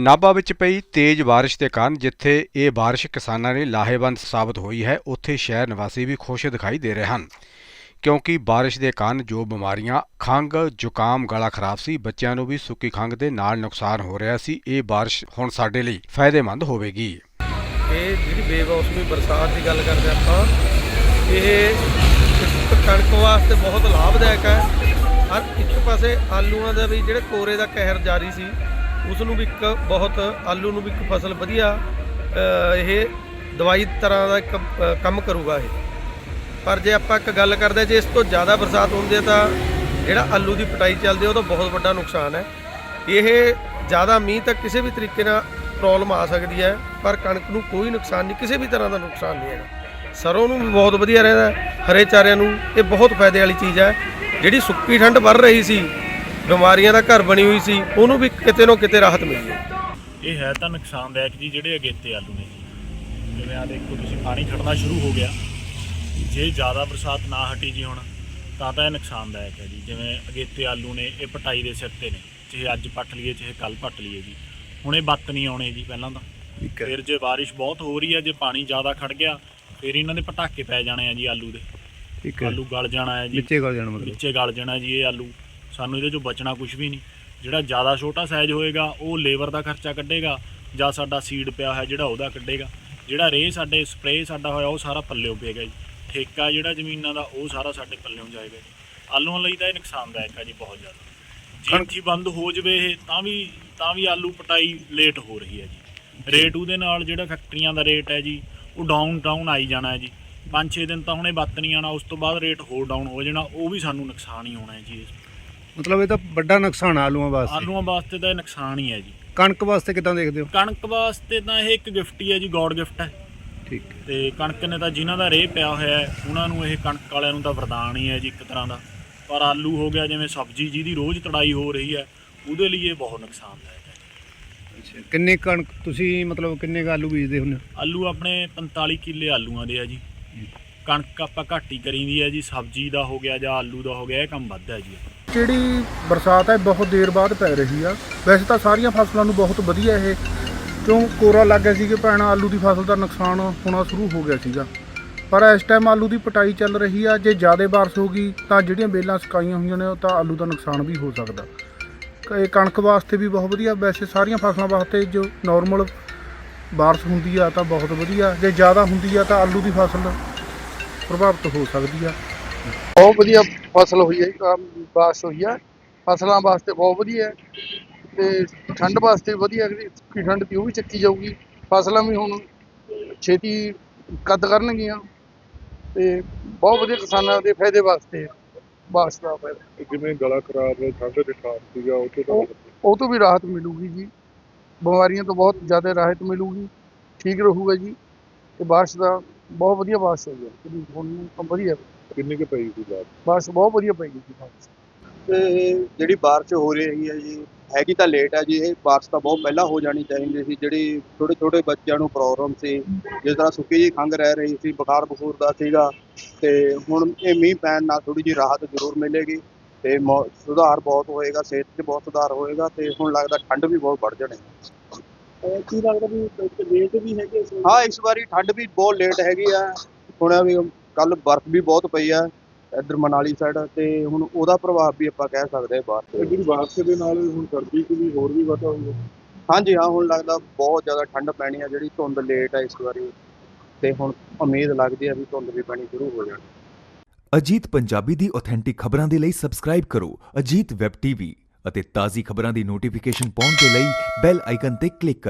ਨਾਭਾ ਵਿੱਚ ਪਈ ਤੇਜ਼ ਬਾਰਿਸ਼ ਦੇ ਕਾਰਨ ਜਿੱਥੇ ਇਹ ਬਾਰਿਸ਼ ਕਿਸਾਨਾਂ ਲਈ ਲਾਹੇਵੰਦ ਸਾਬਤ ਹੋਈ ਹੈ, ਉੱਥੇ ਸ਼ਹਿਰ ਨਿਵਾਸੀ ਵੀ ਖੁਸ਼ ਦਿਖਾਈ ਦੇ ਰਹੇ ਹਨ। ਕਿਉਂਕਿ ਬਾਰਿਸ਼ ਦੇ ਕਾਰਨ ਜੋ ਬਿਮਾਰੀਆਂ, ਖੰਘ, ਜ਼ੁਕਾਮ, ਗਲਾ ਖਰਾਬ ਸੀ, ਬੱਚਿਆਂ ਨੂੰ ਵੀ ਸੁੱਕੀ ਖੰਘ ਦੇ ਨਾਲ ਨੁਕਸਾਨ ਹੋ ਰਿਹਾ ਸੀ, ਇਹ ਬਾਰਿਸ਼ ਹੁਣ ਸਾਡੇ ਲਈ ਫਾਇਦੇਮੰਦ ਹੋਵੇਗੀ। ਇਹ ਜਿਹੜੀ ਬੇਮੌਸਮੀ ਬਰਸਾਤ ਦੀ ਗੱਲ ਕਰਦੇ ਆਪਾਂ, ਇਹ ਕਣਕ ਵਾਸਤੇ ਬਹੁਤ ਲਾਭਦਾਇਕ ਹੈ। ਹਰ ਇੱਕ ਪਾਸੇ ਆਲੂਆਂ ਦਾ ਵੀ ਜਿਹੜੇ ਕੋਰੇ ਦਾ ਕਹਿਰ ਜਾਰੀ ਸੀ ਉਸ ਨੂੰ ਵੀ ਇੱਕ ਬਹੁਤ, ਆਲੂ ਨੂੰ ਵੀ ਇੱਕ ਫਸਲ ਵਧੀਆ ਇਹ ਦਵਾਈ ਤਰ੍ਹਾਂ ਦਾ ਇੱਕ ਕੰਮ ਕਰੂਗਾ ਇਹ। ਪਰ ਜੇ ਆਪਾਂ ਇੱਕ ਗੱਲ ਕਰਦੇ, ਜੇ ਇਸ ਤੋਂ ਜ਼ਿਆਦਾ ਬਰਸਾਤ ਹੁੰਦੀ ਹੈ ਤਾਂ ਜਿਹੜਾ ਆਲੂ ਦੀ ਪਟਾਈ ਚੱਲਦੀ ਉਹਦਾ ਬਹੁਤ ਵੱਡਾ ਨੁਕਸਾਨ ਹੈ। ਇਹ ਜ਼ਿਆਦਾ ਮੀਂਹ ਤਾਂ ਕਿਸੇ ਵੀ ਤਰੀਕੇ ਨਾਲ ਪ੍ਰੋਬਲਮ ਆ ਸਕਦੀ ਹੈ, ਪਰ ਕਣਕ ਨੂੰ ਕੋਈ ਨੁਕਸਾਨ ਨਹੀਂ, ਕਿਸੇ ਵੀ ਤਰ੍ਹਾਂ ਦਾ ਨੁਕਸਾਨ ਨਹੀਂ ਹੈਗਾ। ਸਰੋਂ ਨੂੰ ਵੀ ਬਹੁਤ ਵਧੀਆ ਰਹਿੰਦਾ ਹਰੇ ਚਾਰਿਆਂ ਨੂੰ ਇਹ ਬਹੁਤ ਫਾਇਦੇ ਵਾਲੀ ਚੀਜ਼ ਹੈ। ਜਿਹੜੀ ਸੁੱਕੀ ਠੰਡ ਵੱਧ ਰਹੀ ਸੀ ਬਿਮਾਰੀਆਂ ਦਾ ਘਰ ਬਣੀ ਹੋਈ ਸੀ ਉਹਨੂੰ ਵੀ ਕਿਤੇ ਨਾ ਕਿਤੇ ਰਾਹਤ ਮਿਲੀ ਹੈ। ਇਹ ਹੈ ਤਾਂ ਨੁਕਸਾਨਦਾਇਕ ਜੀ ਜਿਹੜੇ ਅਗੇਤੇ ਆਲੂ ਨੇ ਜੀ। ਜਿਵੇਂ ਆ ਦੇਖੋ ਤੁਸੀਂ ਪਾਣੀ ਖੜਨਾ ਸ਼ੁਰੂ ਹੋ ਗਿਆ। ਜੇ ਜ਼ਿਆਦਾ ਬਰਸਾਤ ਨਾ ਹਟੀ ਜੀ ਹੁਣ ਤਾਂ ਤਾਂ ਇਹ ਨੁਕਸਾਨਦਾਇਕ ਹੈ ਜੀ। ਜਿਵੇਂ ਅਗੇਤੇ ਆਲੂ ਨੇ ਇਹ ਪਟਾਈ ਦੇ ਸਿਰ ਤੇ ਨੇ। ਚਾਹੇ ਅੱਜ ਪੱਟ ਲਈਏ ਚਾਹੇ ਕੱਲ ਪੱਟ ਲਈਏ ਜੀ। ਹੁਣ ਇਹ ਬੱਤ ਨਹੀਂ ਆਉਣੇ ਜੀ ਪਹਿਲਾਂ ਤਾਂ। ਫਿਰ ਜੇ ਬਾਰਿਸ਼ ਬਹੁਤ ਹੋ ਰਹੀ ਹੈ ਜੇ ਪਾਣੀ ਜ਼ਿਆਦਾ ਖੜ ਗਿਆ ਫਿਰ ਇਹਨਾਂ ਦੇ ਪਟਾਕੇ ਪੈ ਜਾਣੇ ਆ ਜੀ ਆਲੂ ਦੇ। ਠੀਕ ਹੈ। ਆਲੂ ਗਲ ਜਾਣਾ ਹੈ ਜੀ। ਵਿੱਚੇ ਗਲ ਜਾਣਾ ਮਤਲਬ। ਵਿੱਚੇ ਗਲ ਜਾਣਾ ਜੀ ਇਹ ਆਲੂ। ਸਾਨੂੰ ਇਹਦੇ ਚੋਂ ਬਚਣਾ ਕੁਝ ਵੀ ਨਹੀਂ। ਜਿਹੜਾ ਜ਼ਿਆਦਾ ਛੋਟਾ ਸਾਈਜ਼ ਹੋਏਗਾ ਉਹ ਲੇਬਰ ਦਾ ਖਰਚਾ ਕੱਢੇਗਾ ਜਾਂ ਸਾਡਾ ਸੀਡ ਪਿਆ ਹੋਇਆ ਜਿਹੜਾ ਉਹਦਾ ਕੱਢੇਗਾ। ਜਿਹੜਾ ਰੇ ਸਾਡੇ ਸਪਰੇਅ ਸਾਡਾ ਹੋਇਆ ਉਹ ਸਾਰਾ ਪੱਲਿਓ ਪਏਗਾ ਜੀ। ਠੇਕਾ ਜਿਹੜਾ ਜ਼ਮੀਨਾਂ ਦਾ ਉਹ ਸਾਰਾ ਸਾਡੇ ਪੱਲਿਓ ਜਾਏਗਾ ਜੀ। ਆਲੂਆਂ ਲਈ ਤਾਂ ਇਹ ਨੁਕਸਾਨਦਾਇਕ ਹੈ ਜੀ ਬਹੁਤ ਜ਼ਿਆਦਾ। ਜੇ ਬੰਦ ਹੋ ਜਵੇ ਇਹ ਤਾਂ ਵੀ ਤਾਂ ਵੀ ਆਲੂ ਪਟਾਈ ਲੇਟ ਹੋ ਰਹੀ ਹੈ ਜੀ। ਰੇਟ ਉਹਦੇ ਨਾਲ ਜਿਹੜਾ ਫੈਕਟਰੀਆਂ ਦਾ ਰੇਟ ਹੈ ਜੀ ਉਹ ਡਾਊਨ ਡਾਊਨ ਆਈ ਜਾਣਾ ਹੈ ਜੀ। 5-6 ਦਿਨ ਤਾਂ ਹੁਣੇ ਬੱਤ ਨਹੀਂ ਆਣਾ ਉਸ ਤੋਂ ਬਾਅਦ ਰੇਟ ਹੋਰ ਡਾਊਨ ਹੋ ਜਾਣਾ ਉਹ ਵੀ ਸਾਨੂੰ ਨੁਕਸਾਨ ਹੀ ਹੋਣਾ ਹੈ ਜੀ ਇਸ। ਮਤਲਬ ਇਹ ਤਾਂ ਵੱਡਾ ਨੁਕਸਾਨ ਆ ਆਲੂਆਂ ਵਾਸਤੇ। ਆਲੂਆਂ ਵਾਸਤੇ ਤਾਂ ਇਹ ਨੁਕਸਾਨ ਹੀ ਹੈ ਜੀ। ਕਣਕ ਵਾਸਤੇ ਕਿਦਾਂ ਦੇਖਦੇ ਹੋ? ਕਣਕ ਵਾਸਤੇ ਤਾਂ ਇਹ ਇੱਕ ਗਿਫਟ ਹੀ ਹੈ ਜੀ ਗੋਡ ਗਿਫਟ ਹੈ। ਠੀਕ। ਤੇ ਕਣਕ ਨੇ ਤਾਂ ਜਿਨ੍ਹਾਂ ਦਾ ਰੇਹ ਪਿਆ ਹੋਇਆ ਹੈ ਉਹਨਾਂ ਨੂੰ ਇਹ ਕਣਕ ਵਾਲਿਆਂ ਨੂੰ ਤਾਂ ਵਰਦਾਨ ਹੀ ਹੈ ਜੀ ਇੱਕ ਤਰ੍ਹਾਂ ਦਾ। ਪਰ ਆਲੂ ਹੋ ਗਿਆ ਜਿਵੇਂ ਸਬਜ਼ੀ ਜਿਹਦੀ ਰੋਜ਼ ਤੜਾਈ ਹੋ ਰਹੀ ਹੈ ਉਹਦੇ ਲਈ ਇਹ ਬਹੁਤ ਨੁਕਸਾਨਦਾਇਕ ਹੈ। ਅੱਛਾ ਕਿੰਨੇ ਕਣਕ ਤੁਸੀਂ ਮਤਲਬ ਕਿੰਨੇ ਕੁ ਆਲੂ ਬੀਜਦੇ ਹੁੰਦੇ ਹੋ? ਆਲੂ ਆਪਣੇ 45 ਕਿੱਲੇ ਆਲੂਆਂ ਦੇ ਆ ਜੀ। ਕਣਕ ਆਪਾਂ ਘੱਟ ਹੀ ਕਰੀਦੀ ਹੈ ਜੀ ਸਬਜ਼ੀ ਦਾ ਹੋ ਗਿਆ ਜਾਂ ਆਲੂ ਦਾ ਹੋ ਗਿਆ ਇਹ ਕੰਮ ਵੱਧ ਹੈ ਜੀ। ਜਿਹੜੀ ਬਰਸਾਤ ਹੈ, ਬਹੁਤ ਦੇਰ ਬਾਅਦ ਪੈ ਰਹੀ ਆ। ਵੈਸੇ ਤਾਂ ਸਾਰੀਆਂ ਫਸਲਾਂ ਨੂੰ ਬਹੁਤ ਵਧੀਆ ਇਹ, ਕਿਉਂ ਕੋਰਾ ਲੱਗ ਗਿਆ ਸੀ ਕਿ ਭੈਣਾ ਆਲੂ ਦੀ ਫਸਲ ਦਾ ਨੁਕਸਾਨ ਹੋਣਾ ਸ਼ੁਰੂ ਹੋ ਗਿਆ ਸੀਗਾ। ਪਰ ਇਸ ਟਾਈਮ ਆਲੂ ਦੀ ਪਟਾਈ ਚੱਲ ਰਹੀ ਆ, ਜੇ ਜ਼ਿਆਦਾ ਬਾਰਿਸ਼ ਹੋ ਗਈ, ਤਾਂ ਜਿਹੜੀਆਂ ਬੇਲਾਂ ਸੁਕਾਈਆਂ ਹੋਈਆਂ ਨੇ, ਉਹ ਤਾਂ ਆਲੂ ਦਾ ਨੁਕਸਾਨ ਵੀ ਹੋ ਸਕਦਾ। ਇਹ ਕਣਕ ਵਾਸਤੇ ਵੀ ਬਹੁਤ ਵਧੀਆ, ਵੈਸੇ ਸਾਰੀਆਂ ਫਸਲਾਂ ਵਾਸਤੇ ਜੋ ਨਾਰਮਲ ਬਾਰਿਸ਼ ਹੁੰਦੀ ਆ, ਤਾਂ ਬਹੁਤ ਵਧੀਆ। ਜੇ ਜ਼ਿਆਦਾ ਹੁੰਦੀ ਆ, ਤਾਂ ਆਲੂ ਦੀ ਫਸਲ ਪ੍ਰਭਾਵਿਤ ਹੋ ਸਕਦੀ ਆ। ਬਹੁਤ ਵਧੀਆ ਫਸਲ ਹੋਈ ਹੈ ਬਾਰਿਸ਼ ਹੋਈ ਆ। ਫਸਲਾਂ ਵਾਸਤੇ ਬਹੁਤ ਵਧੀਆ ਹੈ ਤੇ ਠੰਡ ਵਾਸਤੇ ਵਧੀਆ ਹੈ ਕਿ ਠੰਡ ਦੀ ਉਹ ਵੀ ਚੱਕੀ ਜਾਊਗੀ। ਫਸਲਾਂ ਵੀ ਹੁਣ ਛੇਤੀ ਕੱਦ ਕਰਨਗੀਆਂ ਤੇ ਬਹੁਤ ਵਧੀਆ ਕਿਸਾਨਾਂ ਦੇ ਫਾਇਦੇ ਵਾਸਤੇ ਹੈ ਦਾ ਫਾਇਦਾ। ਜਿਵੇਂ ਗਲਾ ਖਰਾਬ ਹੈ ਠੰਡ ਦੇ ਖਾਰ ਸੀਗਾ ਉਹ ਤੋਂ ਉਹ ਤੋਂ ਵੀ ਰਾਹਤ ਮਿਲੂਗੀ ਜੀ। ਬਿਮਾਰੀਆਂ ਤੋਂ ਬਹੁਤ ਜ਼ਿਆਦਾ ਰਾਹਤ ਮਿਲੂਗੀ ਠੀਕ ਰਹੂਗਾ ਜੀ। ਤੇ ਬਾਰਿਸ਼ ਦਾ ਬਹੁਤ ਵਧੀਆ ਬਾਰਿਸ਼ ਹੋਈ ਹੈ ਹੁਣ ਵਧੀਆ। ਕਿੰਨੀ ਕੁ ਪਈ ਸੀ ਬਾਤ? ਬਾਰਿਸ਼ ਬਹੁਤ ਵਧੀਆ ਪਈ ਬਾਰਿਸ਼ ਤੇ ਜਿਹੜੀ ਬਾਰਿਸ਼ ਹੋ ਰਹੀ ਹੈ ਜੀ ਹੈਗੀ ਤਾਂ ਲੇਟ ਹੈ ਜੀ ਇਹ ਬਾਰਿਸ਼ ਤਾਂ ਬਹੁਤ ਪਹਿਲਾਂ ਹੋ ਜਾਣੀ ਚਾਹੀਦੀ ਸੀ। ਜਿਹੜੀ ਛੋਟੇ ਛੋਟੇ ਬੱਚਿਆਂ ਨੂੰ ਪ੍ਰੋਬਲਮ ਸੀ ਜਿਸ ਤਰ੍ਹਾਂ ਸੁੱਕੀ ਜੀ ਖੰਘ ਰਹਿ ਰਹੀ ਸੀ ਬੁਖਾਰ ਬਖੂਰ ਦਾ ਸੀਗਾ ਤੇ ਹੁਣ ਇਹ ਮੀਂਹ ਪੈਣ ਨਾਲ ਥੋੜੀ ਜੀ ਰਾਹਤ ਜ਼ਰੂਰ ਮਿਲੇਗੀ ਤੇ ਸੁਧਾਰ ਬਹੁਤ ਹੋਏਗਾ ਸਿਹਤ 'ਚ ਬਹੁਤ ਸੁਧਾਰ ਹੋਏਗਾ ਤੇ ਹੁਣ ਲੱਗਦਾ ਠੰਡ ਵੀ ਬਹੁਤ ਵੱਧ ਜਾਣੀ। ਕੀ ਲੱਗਦਾ ਵੀ ਰੇਟ ਵੀ ਹੈਗੇ ਹਾਂ ਇਸ ਵਾਰੀ? ਠੰਡ ਵੀ ਬਹੁਤ ਲੇਟ ਹੈਗੀ ਆ। ਹੁਣ ਵੀ ਕੱਲ ਬਰਫ਼ ਵੀ ਬਹੁਤ ਪਈ ਆ ਇੱਧਰ ਮਨਾਲੀ ਸਾਈਡ ਤੇ ਹੁਣ ਉਹਦਾ ਪ੍ਰਭਾਵ ਵੀ ਆਪਾਂ ਕਹਿ ਸਕਦੇ ਹਾਂ ਬਾਹਰ ਇਹ ਜਿਹੜੀ ਬਾਰਿਸ਼ ਦੇ ਨਾਲ ਹੁਣ ਸਰਦੀ 'ਚ ਵੀ ਹੋਰ ਵੀ ਵਾਧਾ ਹੋਊਗਾ। ਹਾਂਜੀ ਹਾਂ ਹੁਣ ਲੱਗਦਾ ਬਹੁਤ ਜ਼ਿਆਦਾ ਠੰਡ ਪੈਣੀ ਆ ਜਿਹੜੀ ਧੁੰਦ ਲੇਟ ਆ ਇਸ ਵਾਰੀ। ਤੇ ਹੁਣ ਉਮੀਦ ਲੱਗਦੀ ਆ ਵੀ ਧੁੰਦ ਵੀ ਪੈਣੀ ਸ਼ੁਰੂ ਹੋ ਜਾਣੀ। ਅਜੀਤ ਪੰਜਾਬੀ ਦੀ ਆਥੈਂਟਿਕ ਖਬਰਾਂ ਦੇ ਲਈ ਸਬਸਕ੍ਰਾਈਬ ਕਰੋ ਅਜੀਤ ਵੈਬ ਟੀਵੀ ਅਤੇ ਤਾਜ਼ੀ ਖਬਰਾਂ ਦੀ ਨੋਟੀਫਿਕੇਸ਼ਨ ਪਾਉਣ ਦੇ ਲਈ ਬੈਲ ਆਈਕਨ ਤੇ ਕਲਿੱਕ ਕਰੋ।